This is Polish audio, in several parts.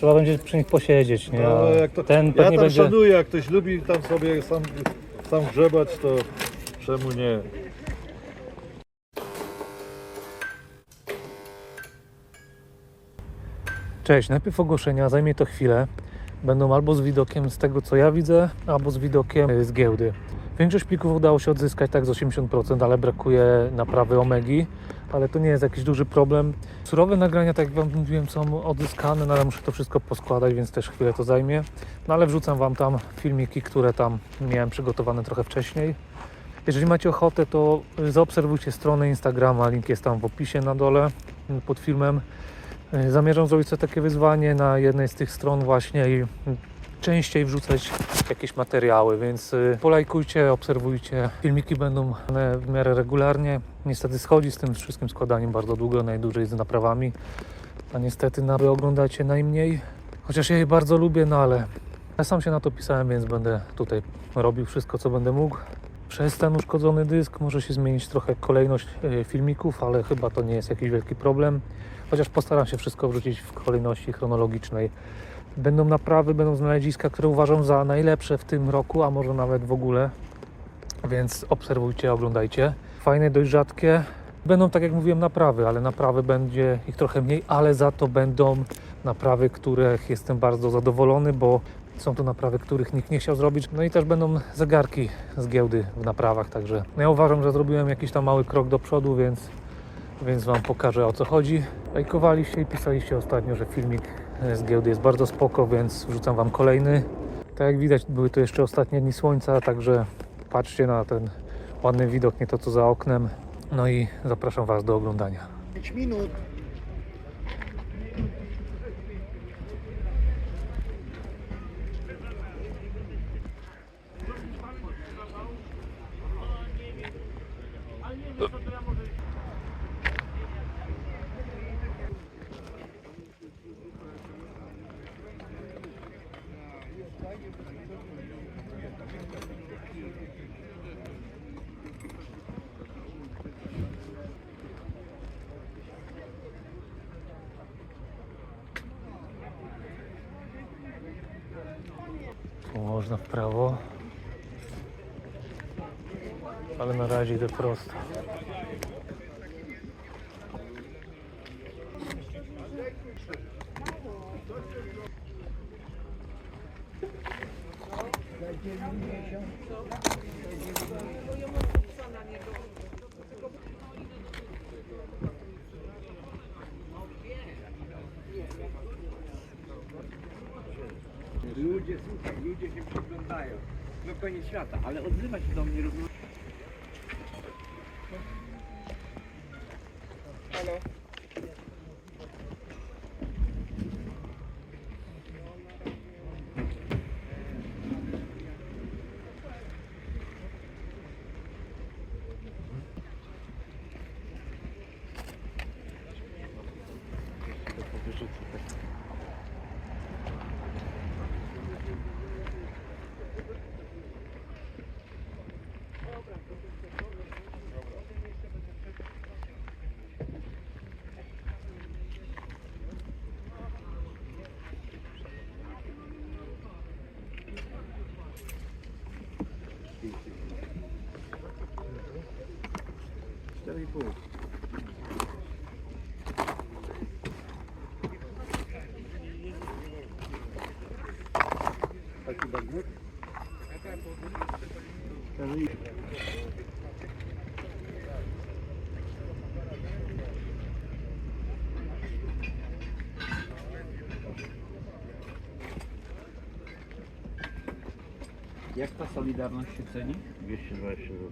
Trzeba będzie przy nich posiedzieć, nie? No, jak to, ten ja pewnie tam będzie... szanuję, jak ktoś lubi tam sobie sam, sam grzebać, to czemu nie? Cześć, najpierw ogłoszenia, zajmie to chwilę. Będą albo z widokiem z tego, co ja widzę, albo z widokiem y, z giełdy. Większość plików udało się odzyskać tak z 80%, ale brakuje naprawy Omegi, ale to nie jest jakiś duży problem. Surowe nagrania, tak jak Wam mówiłem, są odzyskane, no ale muszę to wszystko poskładać, więc też chwilę to zajmie. No ale wrzucam Wam tam filmiki, które tam miałem przygotowane trochę wcześniej. Jeżeli macie ochotę, to zaobserwujcie stronę Instagrama, link jest tam w opisie na dole pod filmem. Zamierzam zrobić sobie takie wyzwanie na jednej z tych stron właśnie i częściej wrzucać jakieś materiały, więc y, polajkujcie, obserwujcie. Filmiki będą w miarę regularnie. Niestety schodzi z tym wszystkim składaniem bardzo długo, najdłużej z naprawami, a niestety na wy oglądacie najmniej. Chociaż ja je bardzo lubię, no ale ja sam się na to pisałem, więc będę tutaj robił wszystko, co będę mógł. Przez ten uszkodzony dysk może się zmienić trochę kolejność y, filmików, ale chyba to nie jest jakiś wielki problem. Chociaż postaram się wszystko wrzucić w kolejności chronologicznej. Będą naprawy, będą znaleziska, które uważam za najlepsze w tym roku, a może nawet w ogóle. Więc obserwujcie, oglądajcie. Fajne, dość rzadkie. Będą, tak jak mówiłem, naprawy, ale naprawy będzie ich trochę mniej, ale za to będą naprawy, których jestem bardzo zadowolony, bo są to naprawy, których nikt nie chciał zrobić. No i też będą zegarki z giełdy w naprawach, także no ja uważam, że zrobiłem jakiś tam mały krok do przodu, więc, więc Wam pokażę o co chodzi. Lajkowaliście i pisaliście ostatnio, że filmik z giełdy jest bardzo spoko, więc wrzucam Wam kolejny. Tak jak widać, były to jeszcze ostatnie dni słońca, także patrzcie na ten ładny widok, nie to co za oknem. No i zapraszam Was do oglądania. 5 minut. Można w prawo. Ale na razie idę prosto. Za 90. No koniec świata, ale odzywa się do mnie równo. Jak ta Solidarność się ceni? 220 zł.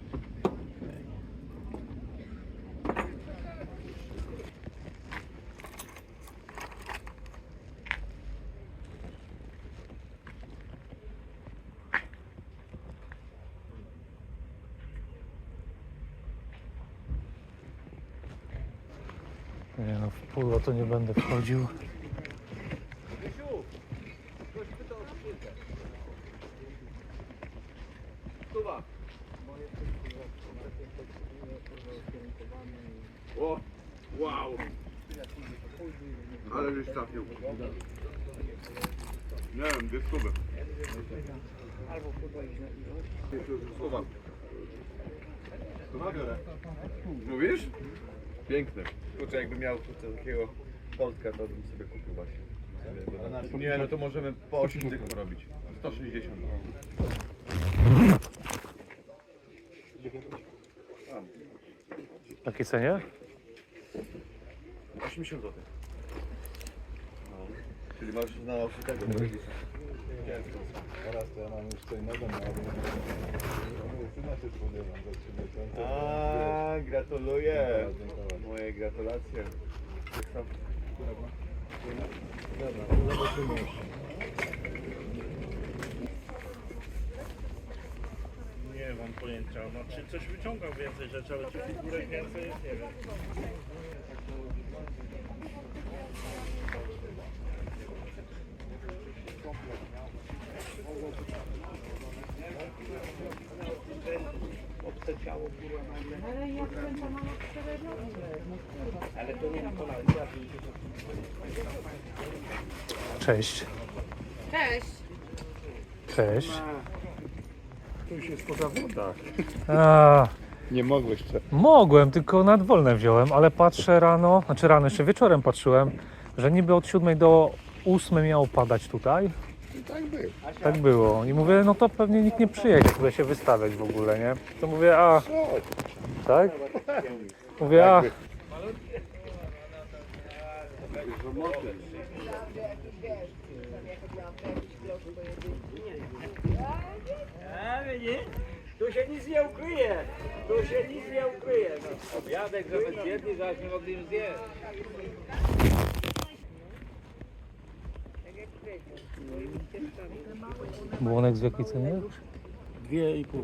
Nie pudło to nie będę wchodził. O. Albo podwoić na ilość. Biorę. Mówisz? Piękne. Kurczę, jakbym miał tutaj takiego Polska, to bym sobie kupił właśnie. Nie, no to możemy po 8 tych porobić. 160. W jakiej cenie? 80 zł. No. Czyli masz na osi tego. Teraz to ja mam już co innego, no ale syna się spodziewam za 3 miesiące. A, gratuluję. Dziękuję. Moje gratulacje. Dobra, zobaczymy. Nie mam pojęcia, czy coś wyciągał więcej rzeczy, ale czy figurek więcej jest, nie wiem. Ale jak będę mama cztery. Ale to nie na. Cześć. Cześć. Cześć. Tu już jest poza woda. A, Nie mogłeś jeszcze. mogłem, tylko nadwolne wziąłem, ale patrzę rano, znaczy rano, jeszcze wieczorem patrzyłem, że niby od 7 do 8 miało padać tutaj. Tak był. Tak było. I mówię, no to pewnie nikt nie przyjedzie tutaj się wystawiać w ogóle, nie? To mówię, a, tak? Mówię, a, A, widzisz? Tu się nic nie ukryje. Tu się nic nie ukryje. No. Obiadek, żeby zjedli, zaraz nie mogli zjeść. Błonek z jakiej cenie? Dwie i pół.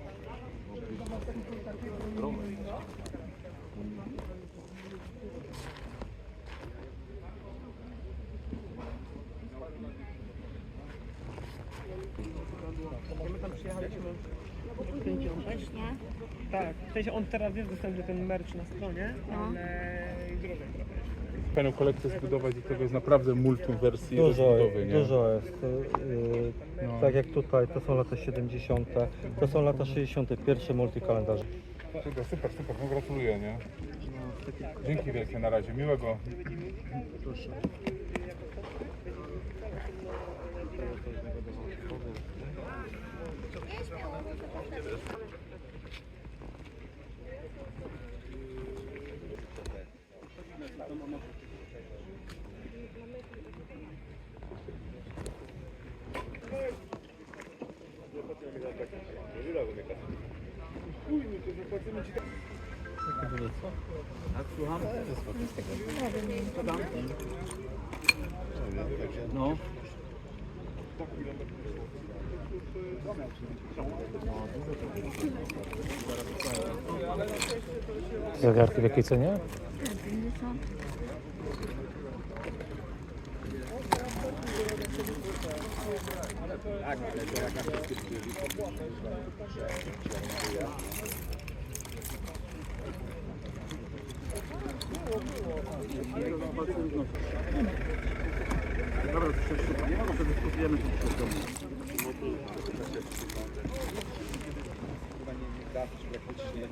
poradę, poradę dalej. Właśnie. Tak, w sensie on teraz jest dostępny ten merch na stronie, No. ale drożej trochę. Fajną kolekcję zbudować i tego jest naprawdę multum wersji Dużo, rozbudowy, nie? dużo jest. Yy, No. Tak jak tutaj, to są lata 70., to są lata 60., pierwsze multikalendarze. Super, super, super, no gratuluję, nie? Dzięki wielkie na razie, miłego. Słucham? No. Zegarki w jakiej cenie? Tak, ale to jakaś Dobra, to się szybko. Nie mogę, to dyskutujemy tu przed domem. Chyba nie da się praktycznie.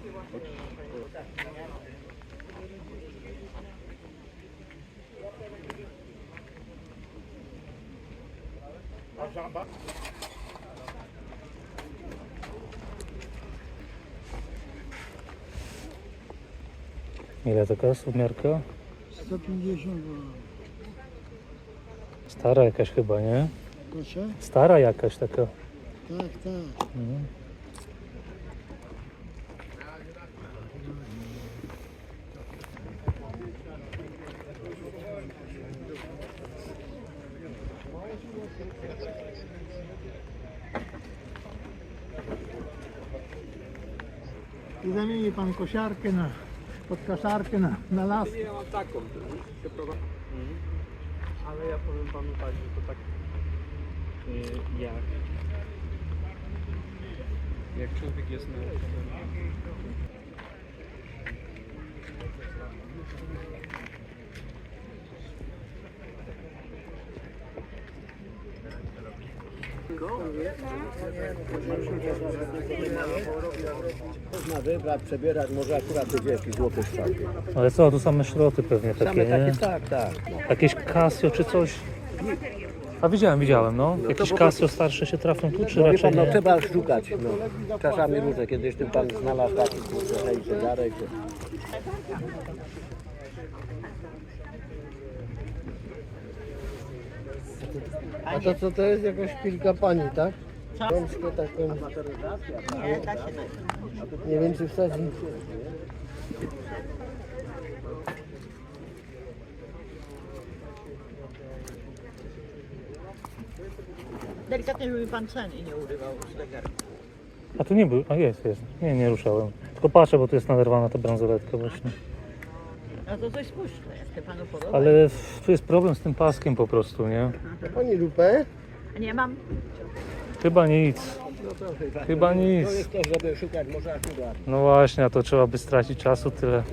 A żaba? Ile taka sumiarka? 150 Stara jakaś chyba, nie? Proszę? Stara jakaś taka. Tak, tak. Mhm. I zamieni pan kosiarkę na podkaszarkę na, na las. Ja mam taką. Ale ja powiem panu tak, że to tak y, jak jak człowiek jest na Można wybrać, przebierać, może akurat będzie jakiś złoty sztab. Ale co, tu same szroty pewnie takie, nie? tak, tak. Jakieś Casio czy coś? A widziałem, widziałem, no. Jakieś Casio starsze się trafią tu, czy No wie raczej pan, no nie? trzeba szukać. No. Czasami różne, kiedyś ten pan znalazł taki kurczę, hej, zegarek. A to co to jest jakaś pilka pani, tak? Rączkę taką. Nie wiem czy wsadzi. Delikatnie, żeby pan ceny nie urywał z zegarka. A tu nie był, a jest, jest. Nie, nie ruszałem. Tylko patrzę, bo tu jest naderwana ta bransoletka właśnie. No to coś spuszczne, jak się panu podoba. Ale f- tu jest problem z tym paskiem po prostu, nie? Pani lupę? Nie mam. Chyba nic. Chyba nic. To jest to, żeby szukać, może akurat. No właśnie, a to trzeba by stracić czasu tyle.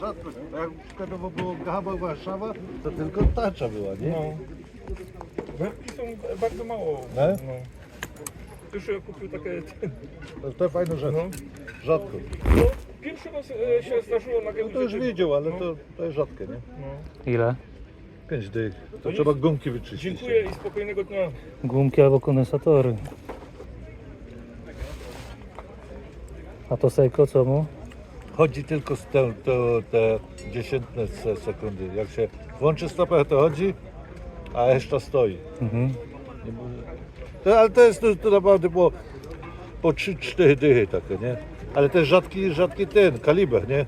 Rzadko. Jak przykładowo było Gaba Warszawa, to tylko tacza była, nie? No. Wędki są bardzo mało. No. No. Już ja kupił takie... To, to fajna rzecz. No. Rzadko. No, pierwszy raz e, się zdarzyło na No giełdzie. to już wiedział, ale No. to, to jest rzadkie, nie? No. Ile? Pięć dych. To To trzeba gumki wyczyścić. Dziękuję i spokojnego dnia. Gumki albo kondensatory. A to Seiko co mu? Chodzi tylko z te, to, te dziesiętne se- sekundy. Jak się włączy stopę, to chodzi, a reszta stoi. Mhm. Nie może- To, ale to jest to, to naprawdę było po 3-4 dychy takie, nie? Ale też rzadki, rzadki ten, kaliber, nie?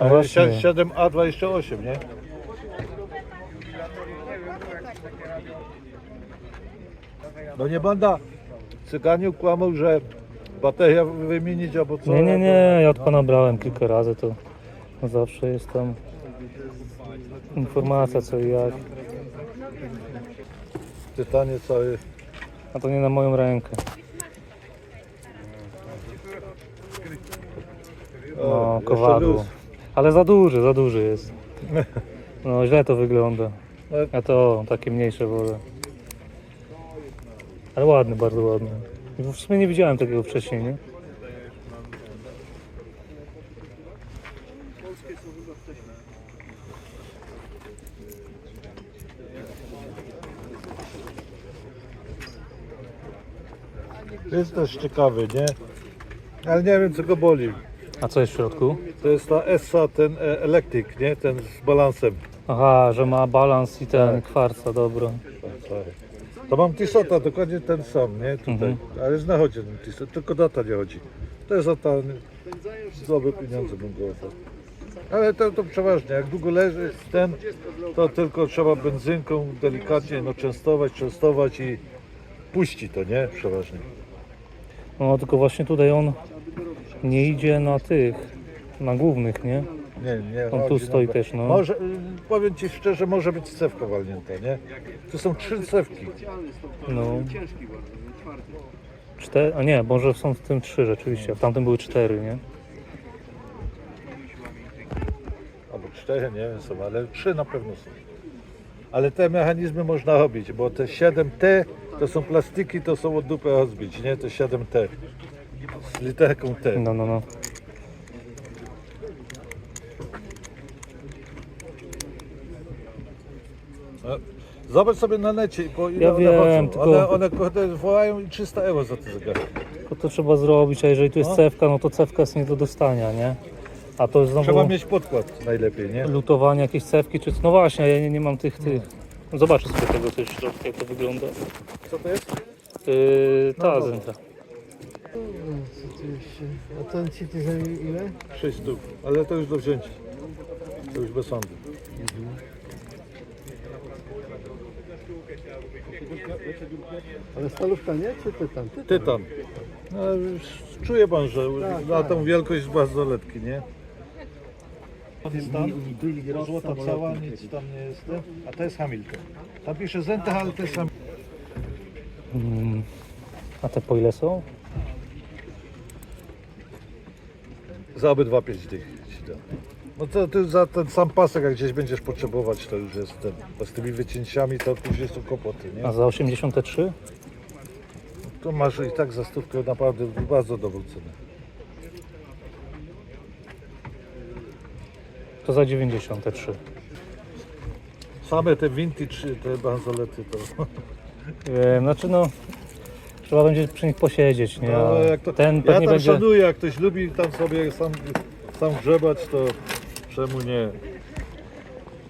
No właśnie. 7A28, nie? No nie banda cyganiu kłamał, że bateria wymienić albo co. Nie, nie, nie, ja od pana brałem kilka razy, to zawsze jest tam informacja co i jak. Tytanie całe. A to nie na moją rękę. O, No, kowadło. Ale za duży, za duży jest. No źle to wygląda. Ja to takie mniejsze wolę. Ale ładny, bardzo ładny. W sumie nie widziałem takiego wcześniej, nie? To jest też ciekawy, nie? Ale nie wiem co go boli. A co jest w środku? To jest ta ESA, ten e, elektryk, nie? Ten z balansem. Aha, że ma balans i ten Tak. kwarca, dobra. Sorry. To mam Tisota, dokładnie ten sam, nie? Tutaj. Mhm. Ale jest na chodzie ten Tisot, tylko data nie chodzi. To jest za ta dobre pieniądze bym go oddał. Ale to, to przeważnie, jak długo leży ten, to tylko trzeba benzynką delikatnie no, częstować, częstować i puści to, nie? Przeważnie. No tylko właśnie tutaj on nie idzie na tych, na głównych, nie? Nie, nie. On tu chodzi stoi też, no. Może, y, powiem Ci szczerze, może być cewka walnięta, nie? Tu są trzy cewki. No. Cztery, a nie, może są w tym trzy rzeczywiście, a w tamtym były cztery, nie? Albo cztery, nie wiem są, ale trzy na pewno są. Ale te mechanizmy można robić, bo te 7T to są plastiki, to są od dupy rozbić, nie? To 7T. Z literką T. No, no, no. Zobacz sobie na necie, bo ile Ja one wiem, chodzą. tylko- One, one kurde, wołają i 300 euro za te zegarki. Tylko to trzeba zrobić, a jeżeli tu jest No. cewka, no to cewka jest nie do dostania, nie? A to znowu Trzeba mieć podkład najlepiej, nie? lutowanie jakieś cewki, czy... No właśnie, ja nie, nie mam tych, tych... Zobaczę sobie tego w środku, jak to wygląda. Co to jest? Yy, ta No, zęta. A ten ci ty za ile? 6 sztuk, ale to już do wzięcia. To już bez sądu. Ale stalówka nie? Czy ty tam? Tytan. No, już czuje pan, że na tą wielkość bazoletki, nie? Złota cała, nic tam nie jest. nie? A to jest Hamilton. Tam pisze Zentech, ale to jest Hamilton. Mm. A te po ile są? Za obydwa 5 dych ci dam. No to ty za ten sam pasek, jak gdzieś będziesz potrzebować, to już jest ten. Bo z tymi wycięciami to później są kłopoty, nie? A za 83? To masz i tak za stówkę naprawdę bardzo dobrą cenę. To za 93. Same te vintage, te banzolety to... Wiem, znaczy no... Trzeba będzie przy nich posiedzieć, nie? No, jak to Ten ja pewnie tam będzie... szanuję, jak ktoś lubi tam sobie sam, sam grzebać, to czemu nie?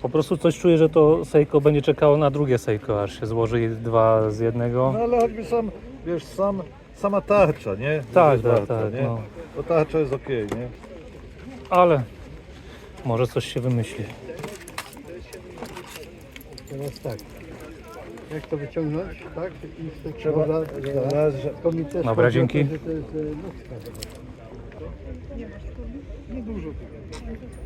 Po prostu coś czuję, że to Seiko będzie czekało na drugie Seiko, aż się złoży dwa z jednego. No ale choćby sam, wiesz, sam, sama tarcza, nie? Tak, tak, warta, tak, nie? no. Bo tarcza jest okej, nie? Ale może coś się wymyśli. Teraz tak. Jak to wyciągnąć, tak? I z tego Trzeba Dobra, raz, że... Tylko mi też Dobra, chodzi o dzięki. To, że to jest e.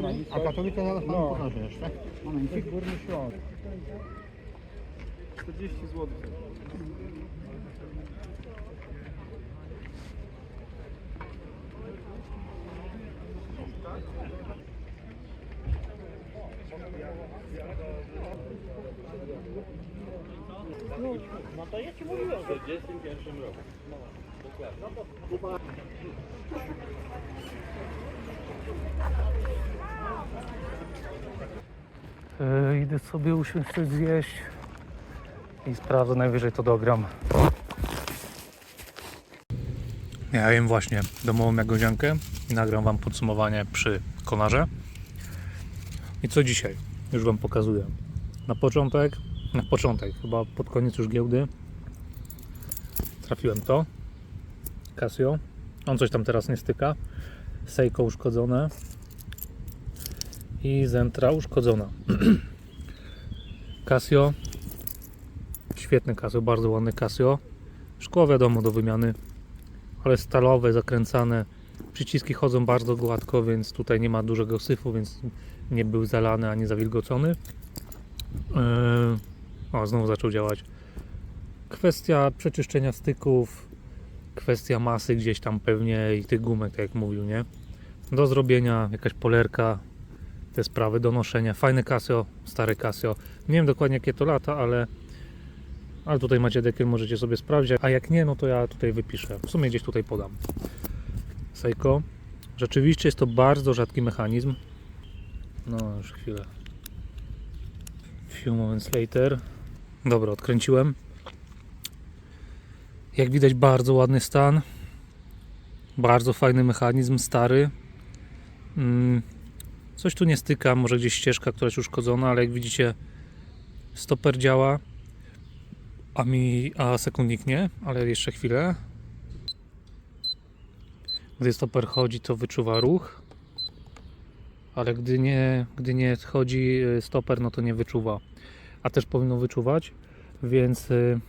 lampę? A katolika zaraz pan no. pokaże jeszcze. Momencik. 40 zł. Yy, idę sobie usiąść coś zjeść i sprawdzę, najwyżej to dogram. Ja jem właśnie domową jagodziankę i nagram Wam podsumowanie przy konarze. I co dzisiaj? Już Wam pokazuję. Na początek, na początek, chyba pod koniec już giełdy trafiłem to. Casio. On coś tam teraz nie styka. Seiko uszkodzone i Zentra uszkodzona. Casio. Świetny Casio, bardzo ładny Casio. Szkło wiadomo do wymiany, ale stalowe, zakręcane. Przyciski chodzą bardzo gładko, więc tutaj nie ma dużego syfu, więc nie był zalany ani zawilgocony. Yy, O, znowu zaczął działać. Kwestia przeczyszczenia styków, kwestia masy gdzieś tam pewnie i tych gumek, tak jak mówił, nie? Do zrobienia jakaś polerka, te sprawy do noszenia. Fajne Casio, stare Casio. Nie wiem dokładnie jakie to lata, ale, ale tutaj macie dekiel, możecie sobie sprawdzić. A jak nie, no to ja tutaj wypiszę. W sumie gdzieś tutaj podam. Seiko. Rzeczywiście jest to bardzo rzadki mechanizm. No już chwilę. Few moments later. Dobra, odkręciłem. Jak widać bardzo ładny stan. Bardzo fajny mechanizm, stary. Mm, Coś tu nie styka, może gdzieś ścieżka któraś uszkodzona, ale jak widzicie stoper działa, a mi, a sekundnik nie, ale jeszcze chwilę. Gdy stoper chodzi, to wyczuwa ruch, ale gdy nie, gdy nie chodzi y, stoper, no to nie wyczuwa. a też powinno wyczuwać, więc y,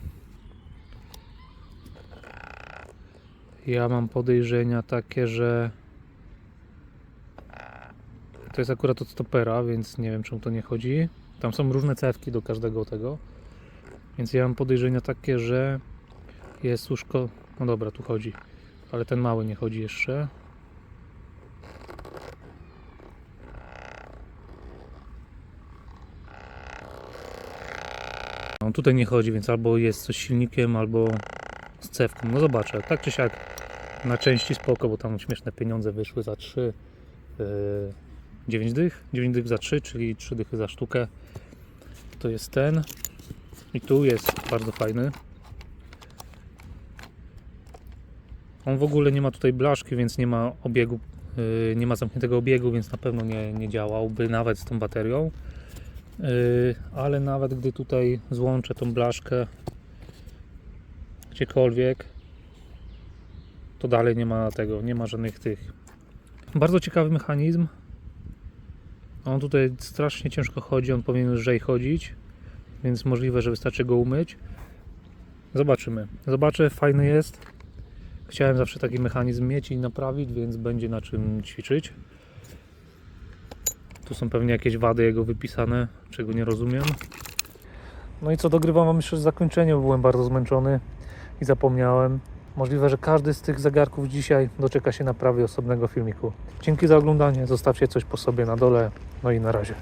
ja mam podejrzenia takie, że to jest akurat od stopera, więc nie wiem czemu to nie chodzi. Tam są różne cewki do każdego tego, więc ja mam podejrzenia takie, że jest łóżko, no dobra, tu chodzi, ale ten mały nie chodzi jeszcze. On tutaj nie chodzi, więc albo jest coś silnikiem, albo z cewką. No zobaczę. Tak czy siak na części spoko, bo tam śmieszne pieniądze wyszły za 3 yy, 9 dych. 9 dych za 3, czyli 3 dychy za sztukę. To jest ten. I tu jest bardzo fajny. On w ogóle nie ma tutaj blaszki, więc nie ma obiegu, yy, nie ma zamkniętego obiegu, więc na pewno nie, nie działałby nawet z tą baterią. Yy, ale nawet gdy tutaj złączę tą blaszkę gdziekolwiek, to dalej nie ma tego, nie ma żadnych tych. Bardzo ciekawy mechanizm. On tutaj strasznie ciężko chodzi, on powinien lżej chodzić, więc możliwe, że wystarczy go umyć. Zobaczymy. Zobaczę, fajny jest. Chciałem zawsze taki mechanizm mieć i naprawić, więc będzie na czym ćwiczyć. Tu są pewnie jakieś wady jego wypisane, czego nie rozumiem. No i co dogrywam wam jeszcze zakończenie, bo byłem bardzo zmęczony i zapomniałem. Możliwe, że każdy z tych zegarków dzisiaj doczeka się naprawy osobnego filmiku. Dzięki za oglądanie, zostawcie coś po sobie na dole, no i na razie.